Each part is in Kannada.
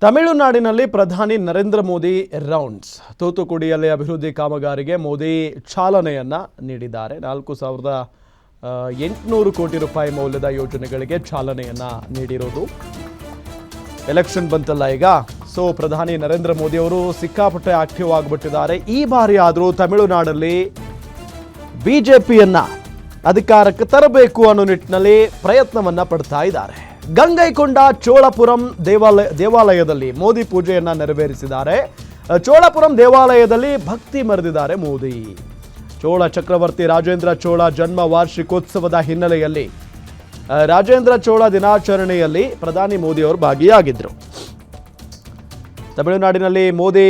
ತಮಿಳುನಾಡಿನಲ್ಲಿ ಪ್ರಧಾನಿ ನರೇಂದ್ರ ಮೋದಿ ರೌಂಡ್ಸ್. ತೂತುಕುಡಿಯಲ್ಲಿ ಅಭಿವೃದ್ಧಿ ಕಾಮಗಾರಿಗೆ ಮೋದಿ ಚಾಲನೆಯನ್ನು ನೀಡಿದ್ದಾರೆ. ನಾಲ್ಕು ಸಾವಿರದ ಎಂಟುನೂರು ಕೋಟಿ ರೂಪಾಯಿ ಮೌಲ್ಯದ ಯೋಜನೆಗಳಿಗೆ ಚಾಲನೆಯನ್ನು ನೀಡಿರೋದು. ಎಲೆಕ್ಷನ್ ಬಂತಲ್ಲ ಈಗ. ಸೊ, ಪ್ರಧಾನಿ ನರೇಂದ್ರ ಮೋದಿ ಅವರು ಸಿಕ್ಕಾಪಟ್ಟೆ ಆಕ್ಟಿವ್ ಆಗಿಬಿಟ್ಟಿದ್ದಾರೆ. ಈ ಬಾರಿ ಆದರೂ ತಮಿಳುನಾಡಲ್ಲಿ ಬಿಜೆಪಿಯನ್ನ ಅಧಿಕಾರಕ್ಕೆ ತರಬೇಕು ಅನ್ನೋ ನಿಟ್ಟಿನಲ್ಲಿ ಪ್ರಯತ್ನವನ್ನ ಪಡ್ತಾ ಇದ್ದಾರೆ. ಗಂಗೈಕೊಂಡ ಚೋಳಪುರಂ ದೇವಾಲಯ, ದೇವಾಲಯದಲ್ಲಿ ಮೋದಿ ಪೂಜೆಯನ್ನ ನೆರವೇರಿಸಿದ್ದಾರೆ. ಚೋಳಪುರಂ ದೇವಾಲಯದಲ್ಲಿ ಭಕ್ತಿ ಮರೆದಿದ್ದಾರೆ ಮೋದಿ. ಚೋಳ ಚಕ್ರವರ್ತಿ ರಾಜೇಂದ್ರ ಚೋಳ ಜನ್ಮ ವಾರ್ಷಿಕೋತ್ಸವದ ಹಿನ್ನೆಲೆಯಲ್ಲಿ ರಾಜೇಂದ್ರ ಚೋಳ ದಿನಾಚರಣೆಯಲ್ಲಿ ಪ್ರಧಾನಿ ಮೋದಿ ಅವರು ಭಾಗಿಯಾಗಿದ್ದರು ತಮಿಳುನಾಡಿನಲ್ಲಿ ಮೋದಿ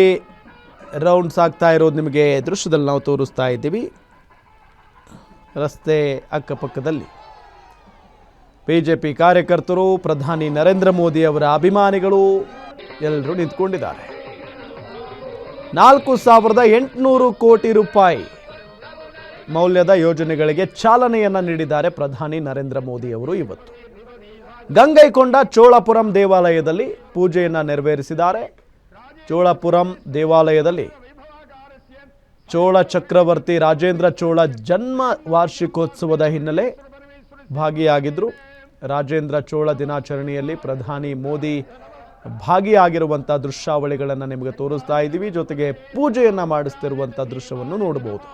ರೌಂಡ್ಸ್ ಆಗ್ತಾ ಇರೋದು ನಿಮಗೆ ದೃಶ್ಯದಲ್ಲಿ ನಾವು ತೋರಿಸ್ತಾ ಇದ್ದೀವಿ. ರಸ್ತೆ ಅಕ್ಕಪಕ್ಕದಲ್ಲಿ. ಬಿಜೆಪಿ ಕಾರ್ಯಕರ್ತರು, ಪ್ರಧಾನಿ ನರೇಂದ್ರ ಮೋದಿ ಅವರ ಅಭಿಮಾನಿಗಳು ಎಲ್ಲರೂ ನಿಂತ್ಕೊಂಡಿದ್ದಾರೆ. ನಾಲ್ಕು ಸಾವಿರದ ಎಂಟುನೂರು ಕೋಟಿ ರೂಪಾಯಿ ಮೌಲ್ಯದ ಯೋಜನೆಗಳಿಗೆ ಚಾಲನೆಯನ್ನ ನೀಡಿದ್ದಾರೆ ಪ್ರಧಾನಿ ನರೇಂದ್ರ ಮೋದಿ ಅವರು ಇವತ್ತು. ಗಂಗೈಕೊಂಡ ಚೋಳಪುರಂ ದೇವಾಲಯದಲ್ಲಿ ಪೂಜೆಯನ್ನು ನೆರವೇರಿಸಿದ್ದಾರೆ. ಚೋಳಪುರಂ ದೇವಾಲಯದಲ್ಲಿ ಚೋಳ ಚಕ್ರವರ್ತಿ ರಾಜೇಂದ್ರ ಚೋಳ ಜನ್ಮ ವಾರ್ಷಿಕೋತ್ಸವದ ಹಿನ್ನೆಲೆ ಭಾಗಿಯಾಗಿದ್ದರು ರಾಜೇಂದ್ರ ಚೋಳ ದಿನಾಚರಣೆಯಲ್ಲಿ ಪ್ರಧಾನಿ ಮೋದಿ ಭಾಗಿಯಾಗಿರುವಂಥ ದೃಶ್ಯಾವಳಿಗಳನ್ನು ನಿಮಗೆ ತೋರಿಸ್ತಾ ಇದ್ದೀವಿ. ಜೊತೆಗೆ ಪೂಜೆಯನ್ನು ಮಾಡಿಸ್ತಿರುವಂಥ ದೃಶ್ಯವನ್ನು ನೋಡಬಹುದು